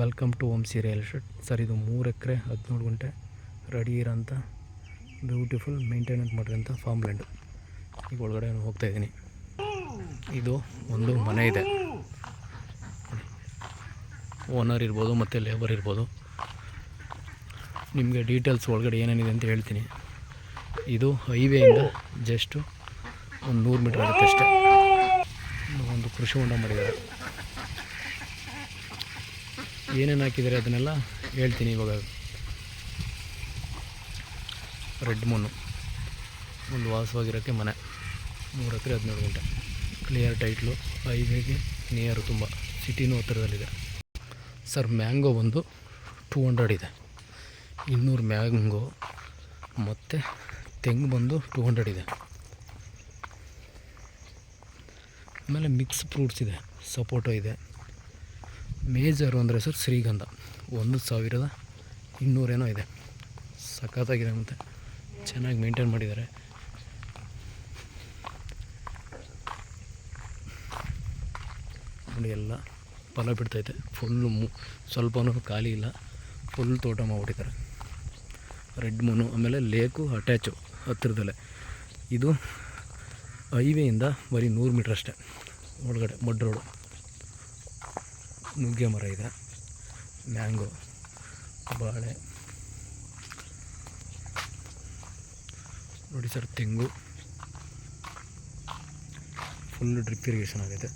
Welcome to Om C real estate sir ಇದು ಮೂರು ಎಕರೆ, ಹದಿನೇಳು ಗಂಟೆ, ರೆಡಿ ಇರೋಂಥ ಬ್ಯೂಟಿಫುಲ್ ಮೇಂಟೆನೆನ್ಸ್ ಮಾಡಿರೋಂಥ ಫಾರ್ಮ್ ಲ್ಯಾಂಡು ಈಗ ಒಳಗಡೆ ಹೋಗ್ತಾ ಇದ್ದೀನಿ. ಇದು ಒಂದು ಮನೆ ಇದೆ. ಓನರ್ ಇರ್ಬೋದು ಮತ್ತು ಲೇಬರ್ ಇರ್ಬೋದು. ನಿಮಗೆ ಡೀಟೇಲ್ಸ್ ಒಳಗಡೆ ಏನೇನಿದೆ ಅಂತ ಹೇಳ್ತೀನಿ. ಇದು ಹೈವೇಯಿಂದ ಜಸ್ಟು ಒಂದು ನೂರು ಮೀಟ್ರ್ ಆಗುತ್ತೆ ಅಷ್ಟೇ. ಒಂದು ಕೃಷಿ ಹೊಂಡ ಮಾಡಿದ್ದಾರೆ. ಏನೇನು ಹಾಕಿದ್ದಾರೆ ಅದನ್ನೆಲ್ಲ ಹೇಳ್ತೀನಿ ಇವಾಗ. ರೆಡ್ ಮೂನು ಒಂದು ವಾಸವಾಗಿರೋಕ್ಕೆ ಮನೆ. ಮೂರು ಎಕರೆ ಹದಿನೇಳು ಗಂಟೆ. ಕ್ಲಿಯರ್ ಟೈಟ್ಲು ಹೈವೇಗೆ ನಿಯರು ತುಂಬ. ಸಿಟಿನೂ ಹತ್ತಿರದಲ್ಲಿದೆ. ಸರ್ ಮ್ಯಾಂಗೋ ಬಂದು ಟೂ ಹಂಡ್ರೆಡ್ ಇದೆ. ಇನ್ನೂರು ಮ್ಯಾಂಗೋ ಮತ್ತು ತೆಂಗು ಬಂದು ಟೂ ಹಂಡ್ರೆಡ್ ಇದೆ. ಆಮೇಲೆ ಮಿಕ್ಸ್ ಫ್ರೂಟ್ಸ್ ಇದೆ. ಸಪೋಟೊ ಇದೆ. ಮೇಜರು ಅಂದರೆ ಸರ್ ಶ್ರೀಗಂಧ. ಒಂದು ಸಾವಿರದ ಇನ್ನೂರೇನೋ ಇದೆ. ಸಖತ್ತಾಗಿದೆ ಮತ್ತು. ಚೆನ್ನಾಗಿ ಮೇಂಟೈನ್ ಮಾಡಿದ್ದಾರೆ. ನೋಡಿ, ಎಲ್ಲ ಫಲ ಬಿಡ್ತೈತೆ. ಫುಲ್ಲು ಮು, ಸ್ವಲ್ಪನೂ ಖಾಲಿ ಇಲ್ಲ. ಫುಲ್ ತೋಟ ಮಾಡಿಬಿಟ್ಟಿದ್ದಾರೆ. ರೆಡ್ ಮೂನು ಆಮೇಲೆ ಲೇಕು ಅಟ್ಯಾಚು ಹತ್ತಿರದಲ್ಲೇ. ಇದು ಹೈವೇಯಿಂದ ಬರೀ ನೂರು ಮೀಟ್ರ್ ಅಷ್ಟೇ. ಒಳಗಡೆ ಮಡ್ ರೋಡು ನುಗ್ಗೆ ಮರ ಇದೆ. ಮ್ಯಾಂಗೋ, ಬಾಳೆ. ನೋಡಿ ಸರ್, ತೆಂಗು. ಫುಲ್ ಡ್ರಿಪ್ ಇರಿಗೇಷನ್ ಆಗೈತೆ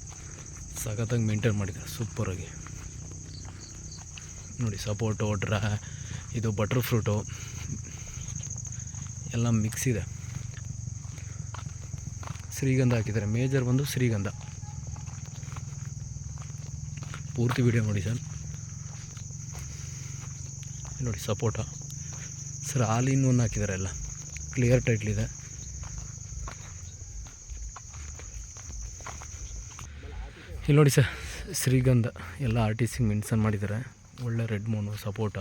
ಸಖತ್ತಾಗಿ ಮೇಂಟೈನ್ ಮಾಡಿದ್ದಾರೆ ಸೂಪರಾಗಿ ನೋಡಿ ಸಪೋಟೊ ಡ್ರಾ ಇದು ಬಟರ್ ಫ್ರೂಟು ಎಲ್ಲ ಮಿಕ್ಸ್ ಇದೆ. ಶ್ರೀಗಂಧ ಹಾಕಿದ್ದಾರೆ. ಮೇಜರ್ ಬಂದು ಶ್ರೀಗಂಧ. ಪೂರ್ತಿ ವಿಡಿಯೋ ನೋಡಿ ಸರ್. ನೋಡಿ ಸಪೋಟ ಸರ್ ಆಲ್ ಇನ್ ಒನ್ ಹಾಕಿದ್ದಾರೆ ಎಲ್ಲ. ಕ್ಲಿಯರ್ ಇದೆ. ಇಲ್ಲಿ ನೋಡಿ ಸರ್, ಶ್ರೀಗಂಧ ಎಲ್ಲ ಆರ್ ಟಿ ಸಿ ಮೆನ್ಷನ್ ಮಾಡಿದ್ದಾರೆ. ಒಳ್ಳೆ ರೆಡ್ ಮೂನು ಸಪೋಟ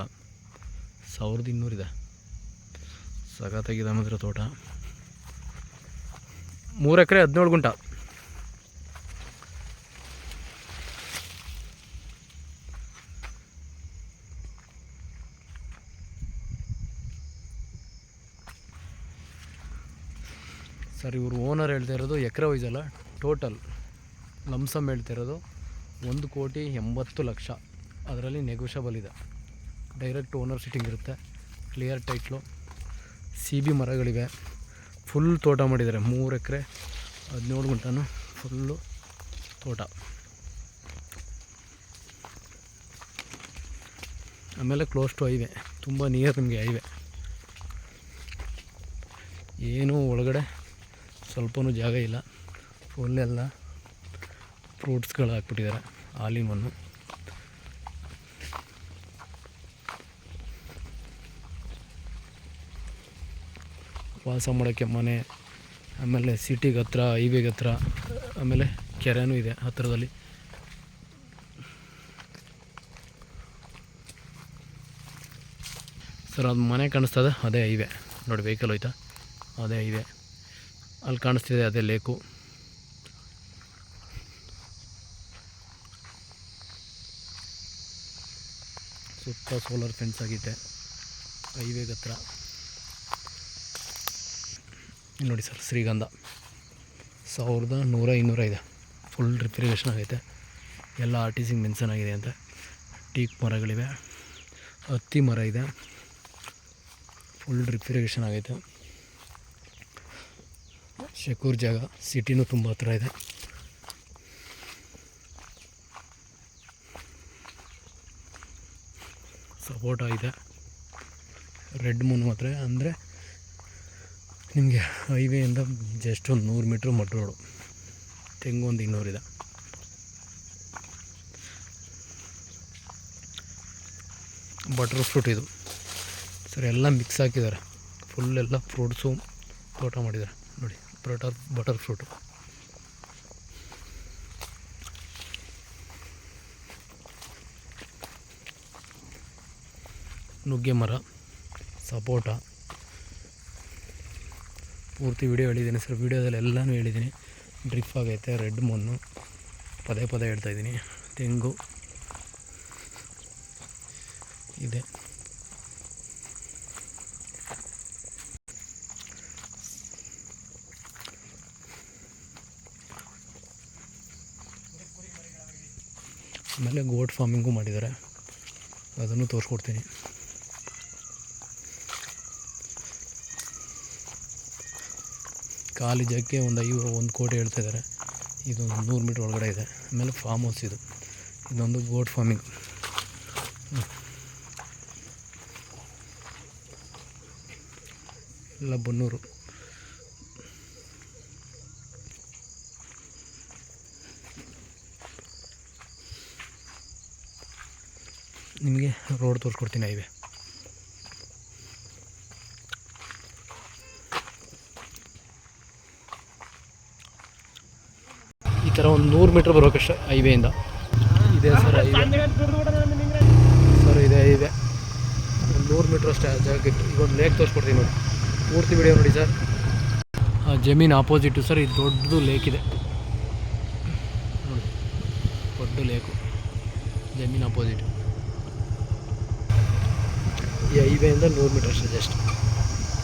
ಸಾವಿರದ ಇನ್ನೂರಿದೆ ಸಖತ್ತಾಗಿದೆ ಮಾತ್ರ ತೋಟ. ಮೂರು ಎಕರೆ ಹದಿನೇಳು ಗುಂಟ. ಸರ್, ಇವರು ಓನರ್ ಹೇಳ್ತಾ ಇರೋದು ಎಕರೆ ವೈಸ್ ಅಲ್ಲ ಟೋಟಲ್ ಲಮ್ಸಮ್ ಹೇಳ್ತಾ ಇರೋದು ಒಂದು ಕೋಟಿ ಎಂಬತ್ತು ಲಕ್ಷ. ಅದರಲ್ಲಿ ನೆಗೋಷಬಲ್ ಇದೆ. ಡೈರೆಕ್ಟ್ ಓನರ್ ಸಿಟ್ಟಿಂಗ್ ಇರುತ್ತೆ ಕ್ಲಿಯರ್ ಟೈಟ್ಲು ಸಿ ಬಿ ಮರಗಳಿವೆ. ಫುಲ್ ತೋಟ ಮಾಡಿದ್ದಾರೆ, ಮೂರು ಎಕರೆ, ಹದಿನೇಳು ಗುಂಟನು ಫುಲ್ಲು ತೋಟ. ಆಮೇಲೆ ಕ್ಲೋಸ್ ಟು ಹೈವೆ ತುಂಬ ನಿಯರ್ ನಿಮಗೆ ಹೈವೆ ಏನೂ ಒಳಗಡೆ ಸ್ವಲ್ಪನೂ ಜಾಗ ಇಲ್ಲ. ಫುಲ್ಲೆಲ್ಲ ಫ್ರೂಟ್ಸ್ಗಳು ಹಾಕ್ಬಿಟ್ಟಿದ್ದಾರೆ. ಹಾಲಿನ ಮಣ್ಣು ವಾಸ ಮಾಡೋಕ್ಕೆ ಮನೆ, ಆಮೇಲೆ ಸಿಟಿಗೆ ಹತ್ರ ಹೈವೇಗೆ ಹತ್ರ, ಆಮೇಲೆ ಕೆರೆನೂ ಇದೆ ಹತ್ತಿರದಲ್ಲಿ ಸರ್ ಅದು ಮನೆ ಕಾಣಿಸ್ತದೆ ಅದೇ ಹೈವೇ ನೋಡಿ ವೆಹಿಕಲ್ ಹೋಯ್ತಾ? ಅದೇ ಹೈವೇ ಅಲ್ಲಿ ಕಾಣಿಸ್ತಿದೆ ಅದೇ ಲೇಕು. ಸುತ್ತ ಸೋಲಾರ್ ಫೆನ್ಸ್ ಆಗಿದೆ. ಹೈವೇಗೆ ಹತ್ರ. ನೋಡಿ ಸರ್, ಶ್ರೀಗಂಧ. ಸಾವಿರದ ನೂರ ಇನ್ನೂರ ಇದೆ ಫುಲ್ ರಿಫ್ರಿಗೇಷನ್ ಆಗೈತೆ. ಎಲ್ಲ ಆರ್ಟಿಸಿಂಗ್ ಮೆನ್ಷನ್ ಆಗಿದೆ ಅಂತ. ಟೀಕ್ ಮರಗಳಿವೆ. ಹತ್ತಿ ಮರ ಇದೆ. ಫುಲ್ ರಿಫ್ರಿಗೇಷನ್ ಆಗೈತೆ. ಶೆಕೂರ್ ಜಾಗ. ಸಿಟಿನೂ ತುಂಬ ಹತ್ರ ಇದೆ. ಸಪೋಟ ಇದೆ. ರೆಡ್ ಮೂನ್ ಮಾತ್ರ. ಅಂದರೆ ನಿಮಗೆ ಹೈವೇಯಿಂದ ಜಸ್ಟ್ ಒಂದು ನೂರು ಮೀಟ್ರ್ ಮಟ್ ರೋಡು ತೆಂಗು ಒಂದು ಇನ್ನೂರಿದೆ ಬಟರ್ ಫ್ರೂಟ್ ಇದು. ಸರ್, ಎಲ್ಲ ಮಿಕ್ಸ್ ಹಾಕಿದ್ದಾರೆ. ಫುಲ್ ಎಲ್ಲ ಫ್ರೂಟ್ಸು ತೋಟ ಮಾಡಿದ್ದಾರೆ. ನೋಡಿ. Butter butter fruit. ನುಗ್ಗೆ ಮರ, ಸಪೋಟ. ಪೂರ್ತಿ ವಿಡಿಯೋ ಹೇಳಿದ್ದೀನಿ ಸರ್. ವಿಡಿಯೋದಲ್ಲಿ ಎಲ್ಲನೂ ಹೇಳಿದ್ದೀನಿ. ಡ್ರಿಪ್ ಆಗೈತೆ, ರೆಡ್ ಮಣ್ಣು. ಪದೇ ಪದೇ ಹೇಳ್ತಾಯಿದ್ದೀನಿ ತೆಂಗು. ಇದೆ. ಆಮೇಲೆ ಗೋಟ್ ಫಾರ್ಮಿಂಗು ಮಾಡಿದ್ದಾರೆ. ಅದನ್ನು ತೋರಿಸ್ಕೊಡ್ತೀನಿ. ಖಾಲಿ ಜಾಗಕ್ಕೆ ಒಂದು ಐವ, ಒಂದು ಕೋಟೆ ಹೇಳ್ತಾ ಇದ್ದಾರೆ. ಇದೊಂದು ನೂರು ಮೀಟ್ರ್ ಒಳಗಡೆ ಇದೆ. ಆಮೇಲೆ ಫಾರ್ಮ್ ಹೌಸ್ ಇದು. ಇದೊಂದು ಗೋಟ್ ಫಾರ್ಮಿಂಗ್ ಎಲ್ಲ ಬನ್ನೂರು. ನಿಮಗೆ ರೋಡ್ ತೋರಿಸ್ಕೊಡ್ತೀನಿ ಹೈವೇ ಈ ಥರ ಒಂದು ನೂರು ಮೀಟ್ರ್ ಬರೋಕಷ್ಟೇ ಹೈವೇಯಿಂದ ಇದೆ. ಸರ್ ಹೈವೇ ಸರ್ ಇದೆ ಹೈವೆ ಒಂದು ನೂರು ಮೀಟ್ರ್ ಅಷ್ಟೇ ಜಾಗಕ್ಕೆ ಈಗ ಒಂದು ಲೇಕ್ ತೋರಿಸ್ಕೊಡ್ತೀನಿ ನೋಡಿ. ಪೂರ್ತಿ ವಿಡಿಯೋ ನೋಡಿ ಸರ್ ಆ ಜಮೀನು ಸರ್ ಇದು ದೊಡ್ಡದು ಲೇಕ್ ಇದೆ. ನೋಡಿ. ದೊಡ್ಡ ಲೇಕು ಜಮೀನ್ ಆಪೋಸಿಟ್ ಈ ಹೈವೇಯಿಂದ ನೂರು ಮೀಟರ್ ಅಷ್ಟೇ. ಜಸ್ಟ್